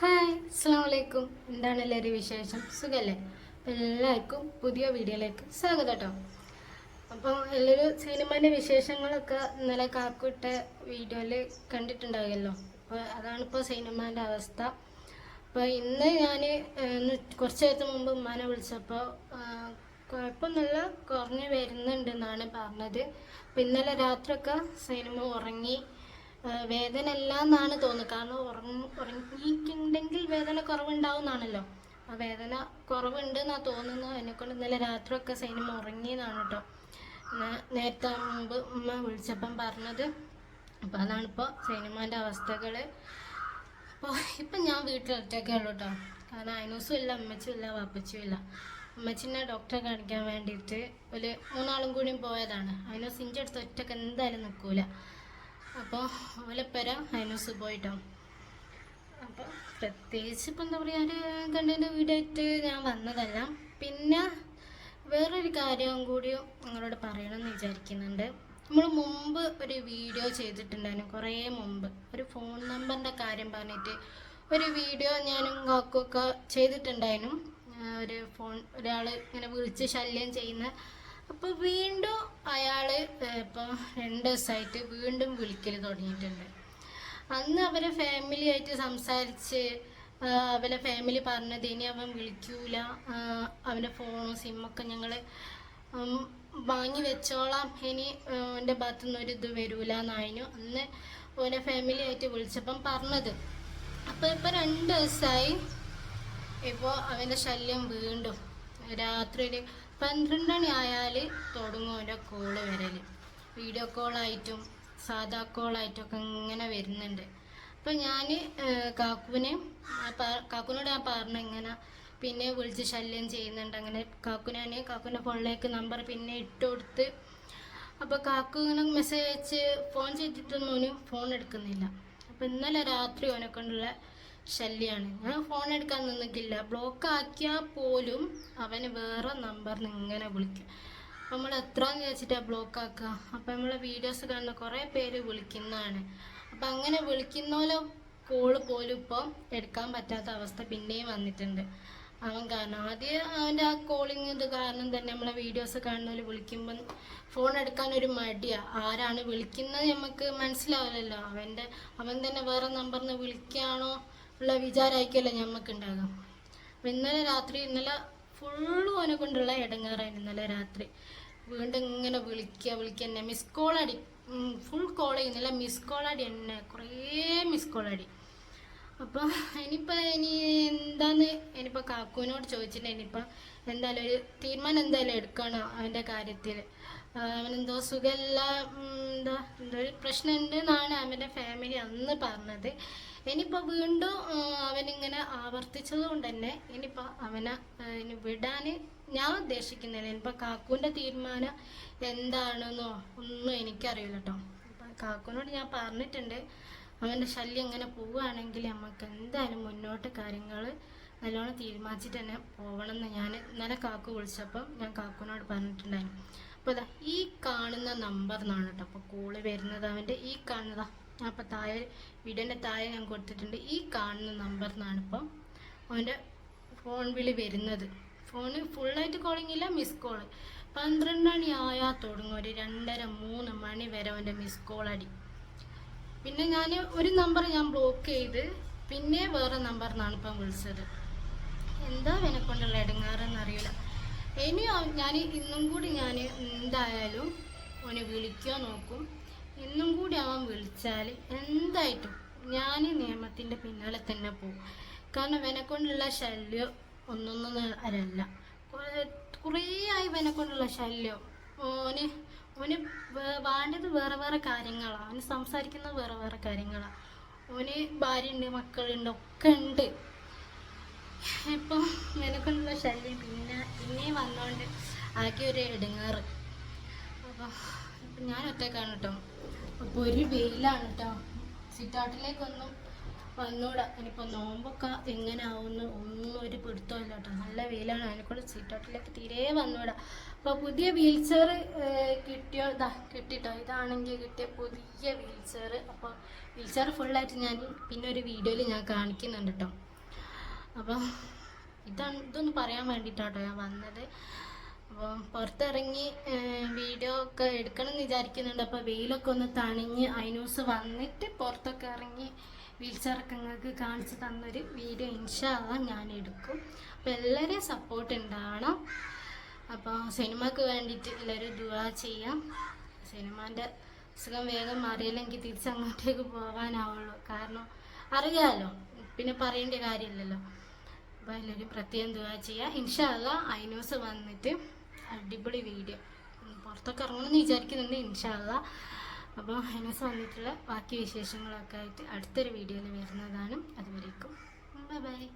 Hi അസ്സാം വലൈക്കും എന്താണ് എല്ലാവരും വിശേഷം? സുഖമല്ലേ അപ്പം എല്ലാവർക്കും പുതിയ വീഡിയോയിലേക്ക് സ്വാഗതം കേട്ടോ. അപ്പോൾ എല്ലാവരും സിനിമേന്റെ വിശേഷങ്ങളൊക്കെ ഇന്നലെ കാക്കുട്ട വീഡിയോയിൽ കണ്ടിട്ടുണ്ടാവുമല്ലോ. അപ്പോൾ അതാണിപ്പോൾ സിനിമേന്റെ അവസ്ഥ. അപ്പോൾ ഇന്ന് ഞാൻ കുറച്ച് നേരത്തെ മുമ്പ് ഉമ്മാനെ വിളിച്ചപ്പോൾ കുഴപ്പമൊന്നുമില്ല കുറഞ്ഞ് വരുന്നുണ്ടെന്നാണ് പറഞ്ഞത്. അപ്പോൾ ഇന്നലെ രാത്രിയൊക്കെ സിനിമ ഉറങ്ങി വേദന അല്ല എന്നാണ് തോന്നുന്നത്. കാരണം ഉറങ്ങ ഉറങ്ങിയിട്ടുണ്ടെങ്കിൽ വേദന കുറവുണ്ടാവുന്നാണല്ലോ. ആ വേദന കുറവുണ്ട് എന്നാണ് തോന്നുന്നത്. എന്നെക്കൊണ്ട് ഇന്നലെ രാത്രിയൊക്കെ സൈനിമ ഉറങ്ങിയതാണ് കേട്ടോ നേരത്തെ മുമ്പ് ഉമ്മ വിളിച്ചപ്പം പറഞ്ഞത്. അപ്പോൾ അതാണിപ്പോൾ സൈനിമാന്റെ അവസ്ഥകൾ അപ്പോൾ ഇപ്പം ഞാൻ വീട്ടിൽ ഒറ്റയ്ക്കേ ഉള്ളൂ കേട്ടോ കാരണം അയനൂസും ഇല്ല അമ്മച്ചും ഇല്ല വാപ്പച്ചും ഇല്ല. അമ്മച്ചിനെ ഡോക്ടറെ കാണിക്കാൻ വേണ്ടിയിട്ട് ഒരു മൂന്നാളും കൂടിയും പോയതാണ്. അയനൂസ് ഇഞ്ചി അടുത്ത് ഒറ്റയ്ക്ക് എന്തായാലും നിൽക്കൂല അപ്പോൾ ഓലപ്പര അയനൂസ് പോയിട്ടോ? അപ്പോൾ പ്രത്യേകിച്ച് ഇപ്പം എന്താ പറയുക ഒരു കണ്ടതിന്റെ വീടായിട്ട് ഞാൻ വന്നതല്ല. പിന്നെ വേറൊരു കാര്യം കൂടി നിങ്ങളോട് പറയണമെന്ന് വിചാരിക്കുന്നുണ്ട്. നമ്മൾ മുമ്പ് ഒരു വീഡിയോ ചെയ്തിട്ടുണ്ടായിരുന്നു കുറേ മുമ്പ്. ഒരു ഫോൺ നമ്പറിന്റെ കാര്യം പറഞ്ഞിട്ട് ഒരു വീഡിയോ ഞാനും കാക്കുമൊക്കെ ചെയ്തിട്ടുണ്ടായിരുന്നു. ഒരു ഫോൺ ഒരാൾ ഇങ്ങനെ വിളിച്ച് ശല്യം ചെയ്യുന്ന അപ്പോൾ വീണ്ടും അയാൾ ഇപ്പം രണ്ട് ദിവസമായിട്ട് വീണ്ടും വിളിക്കൽ തുടങ്ങിയിട്ടുണ്ട്. അന്ന് അവരെ ഫാമിലി ആയിട്ട് സംസാരിച്ച് അവരെ ഫാമിലി പറഞ്ഞത് ഇനി അവൻ വിളിക്കൂല അവന്റെ ഫോണും സിമ്മൊക്കെ ഞങ്ങൾ വാങ്ങി വെച്ചോളാം. ഇനി എന്റെ ഭാഗത്തു നിന്ന് ഒരു ഇത് വരൂല എന്നായിരുന്നു അന്ന് ഓനെ ഫാമിലി ആയിട്ട് വിളിച്ചപ്പം പറഞ്ഞത്. അപ്പോൾ ഇപ്പോൾ രണ്ട് ദിവസമായി ഇപ്പോൾ അവന്റെ ശല്യം വീണ്ടും. രാത്രി ഒരു പന്ത്രണ്ട് മണി ആയാൽ തുടങ്ങും ഓരോ കോൾ വരൽ വീഡിയോ കോളായിട്ടും സാധാ കോളായിട്ടും ഒക്കെ ഇങ്ങനെ വരുന്നുണ്ട്. അപ്പോൾ ഞാൻ കാക്കുവിനെ കാക്കുവിനോട് ഞാൻ പറഞ്ഞു ഇങ്ങനെ പിന്നെ വിളിച്ച് ശല്യം ചെയ്യുന്നുണ്ട് അങ്ങനെ. കാക്കുനാണ് കാക്കുവിന്റെ ഫോണിലേക്ക് നമ്പർ പിന്നെ ഇട്ട് കൊടുത്ത് അപ്പോൾ കാക്കു ഇങ്ങനെ മെസ്സേജ് അയച്ച് ഫോൺ ചെയ്തിട്ടൊന്നും ഓന് ഫോൺ എടുക്കുന്നില്ല. അപ്പോൾ ഇന്നലെ രാത്രി ഓനെ കൊണ്ടുള്ള ശല്യമാണ് ഞാൻ ഫോൺ എടുക്കാൻ നിന്നിട്ടില്ല. ബ്ലോക്ക് ആക്കിയാൽ പോലും അവന് വേറെ നമ്പർ ഇങ്ങനെ വിളിക്കും. നമ്മൾ എത്രയെന്ന് ചോദിച്ചിട്ടാണ് ബ്ലോക്ക് ആക്കുക അപ്പം നമ്മളെ വീഡിയോസ് കാണുന്ന കുറേ പേര് വിളിക്കുന്നതാണ്. അപ്പം അങ്ങനെ വിളിക്കുന്നോലെ കോൾ പോലും ഇപ്പോൾ എടുക്കാൻ പറ്റാത്ത അവസ്ഥ പിന്നെയും വന്നിട്ടുണ്ട്. അവൻ കാരണം ആദ്യം അവന്റെ ആ കോളിങ് ഇത് കാരണം തന്നെ നമ്മളെ വീഡിയോസ് കാണുന്നവർ വിളിക്കുമ്പം ഫോൺ എടുക്കാൻ ഒരു മടിയാണ് ആരാണ് വിളിക്കുന്നത് നമുക്ക് മനസ്സിലാവില്ലല്ലോ. അവന്റെ അവൻ തന്നെ വേറെ നമ്പറിൽ നിന്ന് വിളിക്കുകയാണോ ഉള്ള വിചാരമായിരിക്കുമല്ലോ ഞമ്മക്ക് ഉണ്ടാകാം അപ്പം ഇന്നലെ രാത്രി ഇന്നലെ ഫുള്ള് ഓനെ കൊണ്ടുള്ള ഇടങ്ങാറായിരുന്നു ഇന്നലെ രാത്രി. വീണ്ടും ഇങ്ങനെ വിളിക്കുക വിളിക്കുക എന്നെ മിസ് കോൾ അടി. ഫുൾ കോൾ ചെയ്യുന്നില്ല മിസ് കോൾ അടി എന്നെ. കുറേ മിസ് കോൾ അടി. അപ്പോൾ ഇനിയിപ്പോൾ ഇനി എന്താന്ന് ഇനിയിപ്പോൾ കാക്കുവിനോട് ചോദിച്ചിട്ട് ഇനിയിപ്പോൾ എന്തായാലും ഒരു തീരുമാനം എന്തായാലും എടുക്കണം അവന്റെ കാര്യത്തിൽ അവനെന്തോ സുഖമെല്ലാം എന്താ എന്തോ ഒരു പ്രശ്നമുണ്ട് എന്നാണ് അവന്റെ ഫാമിലി അന്ന് പറഞ്ഞത്. ഇനിയിപ്പോൾ വീണ്ടും അവനിങ്ങനെ ആവർത്തിച്ചത് കൊണ്ട് തന്നെ ഇനിയിപ്പോൾ അവനെ ഇനി വിടാൻ ഞാൻ ഉദ്ദേശിക്കുന്നില്ല. ഇനിയിപ്പോൾ കാക്കുവിന്റെ തീരുമാനം എന്താണെന്നോ ഒന്നും എനിക്കറിയില്ല കേട്ടോ അപ്പം കാക്കുവിനോട് ഞാൻ പറഞ്ഞിട്ടുണ്ട്. അവന്റെ ശല്യം ഇങ്ങനെ പോവുകയാണെങ്കിൽ നമുക്ക് എന്തായാലും മുന്നോട്ട് കാര്യങ്ങൾ നല്ലോണം തീരുമാനിച്ചിട്ട് തന്നെ പോകണം എന്ന് ഞാൻ ഇന്നലെ കാക്കു വിളിച്ചപ്പം ഞാൻ കാക്കുവിനോട് പറഞ്ഞിട്ടുണ്ടായിരുന്നു. അപ്പോൾ ഇതാ ഈ കാണുന്ന നമ്പർ എന്നാണ് കേട്ടോ. അപ്പോൾ കോൾ വരുന്നത് അവന്റെ ഈ കാണുന്നതാ. ഞാൻ അപ്പോൾ താഴെ വീടിന്റെ താഴെ ഞാൻ കൊടുത്തിട്ടുണ്ട് ഈ കാണുന്ന നമ്പർ എന്നാണ് ഇപ്പം അവന്റെ ഫോൺ വിളി വരുന്നത്. ഫോണ് ഫുള്ളായിട്ട് കോളിംഗ് ഇല്ല മിസ് കോൾ പന്ത്രണ്ട് മണി ആയാൽ തുടങ്ങും. ഒരു രണ്ടര മൂന്ന് മണി വരെ അവന്റെ മിസ് കോൾ അടി. പിന്നെ ഞാൻ ഒരു നമ്പർ ഞാൻ ബ്ലോക്ക് ചെയ്ത് പിന്നെ വേറെ നമ്പറിനാണ് ഇപ്പം വിളിച്ചത്. എന്താ വിനെ കൊണ്ടുള്ള ഇടങ്ങാറെന്ന് അറിയില്ല ഇനിയും ഞാൻ ഇന്നും കൂടി ഞാൻ എന്തായാലും ഓനെ വിളിക്കാൻ നോക്കും. ഇന്നും കൂടി അവൻ വിളിച്ചാൽ എന്തായിട്ടും ഞാൻ നിയമത്തിന്റെ പിന്നാലെ തന്നെ പോകും കാരണം വിനെ കൊണ്ടുള്ള ശല്യം ഒന്നൊന്നും അരല്ല കുറേ- ആയി വിനെ കൊണ്ടുള്ള ശല്യം. ഓന് ഓന് വേണ്ടത് വേറെ വേറെ കാര്യങ്ങളാണ് അവന് സംസാരിക്കുന്നത് വേറെ വേറെ കാര്യങ്ങളാണ് ഓന് ഭാര്യയുണ്ട് മക്കളുണ്ട് ഒക്കെ ഉണ്ട്. ഇപ്പം നിനക്കൊന്നുള്ള ശല്യം പിന്നെ പിന്നെയും വന്നോണ്ട് ആകെ ഒരു ഇടങ്ങാറ് അപ്പോൾ ഞാൻ ഒറ്റക്കാണ് കേട്ടോ അപ്പോൾ ഒരു വെയിലാണ് കേട്ടോ സിറ്റൗട്ടിലേക്കൊന്നും വന്നൂടാ. ഇനിയിപ്പോൾ നോമ്പൊക്കെ എങ്ങനെ ആവുമെന്ന് ഒന്നും ഒരു പിടുത്തമില്ല കേട്ടോ. നല്ല വെയിലാണ്. അതിനെക്കൊണ്ട് സീറ്റോട്ടിലേക്ക് തീരെ വന്നൂടാ. അപ്പോൾ പുതിയ വീൽ ചെയർ കിട്ടിയോ? ഇതാ കിട്ടിട്ടോ. ഇതാണെങ്കിൽ കിട്ടിയ പുതിയ വീൽ ചെയർ അപ്പോൾ വീൽ ചെയർ ഫുള്ളായിട്ട് ഞാൻ പിന്നെ ഒരു വീഡിയോയിൽ ഞാൻ കാണിക്കുന്നുണ്ട് കേട്ടോ. അപ്പം ഇതാണ് ഇതൊന്ന് പറയാൻ വേണ്ടിയിട്ടാട്ടോ ഞാൻ വന്നത്. അപ്പോൾ പുറത്തിറങ്ങി വീഡിയോ ഒക്കെ എടുക്കണം എന്ന് വിചാരിക്കുന്നുണ്ട്. അപ്പോൾ വെയിലൊക്കെ ഒന്ന് തണിഞ്ഞ് ഐനൂസ് വന്നിട്ട് പുറത്തൊക്കെ ഇറങ്ങി വീൽ ചെയറൊക്കെ നിങ്ങൾക്ക് കാണിച്ച് തന്നൊരു വീഡിയോ ഇൻഷാല്ല ഞാൻ എടുക്കും അപ്പോൾ എല്ലാവരെയും സപ്പോർട്ട് ഉണ്ടാവണം. അപ്പോൾ സിനിമക്ക് വേണ്ടിയിട്ട് എല്ലാവരും ദുവാ ചെയ്യാം. സിനിമേന്റെ സുഖം വേഗം മാറിയില്ലെങ്കിൽ തിരിച്ച് അങ്ങോട്ടേക്ക് പോകാനാവുള്ളൂ. കാരണം അറിയാമല്ലോ പിന്നെ പറയേണ്ട കാര്യമില്ലല്ലോ. അപ്പോൾ എല്ലാവരും പ്രത്യേകം ദുവാ ചെയ്യുക ഇൻഷാല്ല ഐനൂസ് വന്നിട്ട് അടിപൊളി വീഡിയോ. പുറത്തൊക്കെ ഇറങ്ങണമെന്ന് വിചാരിക്കുന്നുണ്ട് ഇൻഷാല്ല അപ്പോൾ ഐനൂസ് വന്നിട്ടുള്ള ബാക്കി വിശേഷങ്ങളൊക്കെ ആയിട്ട് അടുത്തൊരു വീഡിയോയിൽ വരുന്നതാണ്. അതുവരേക്കും. Bye bye.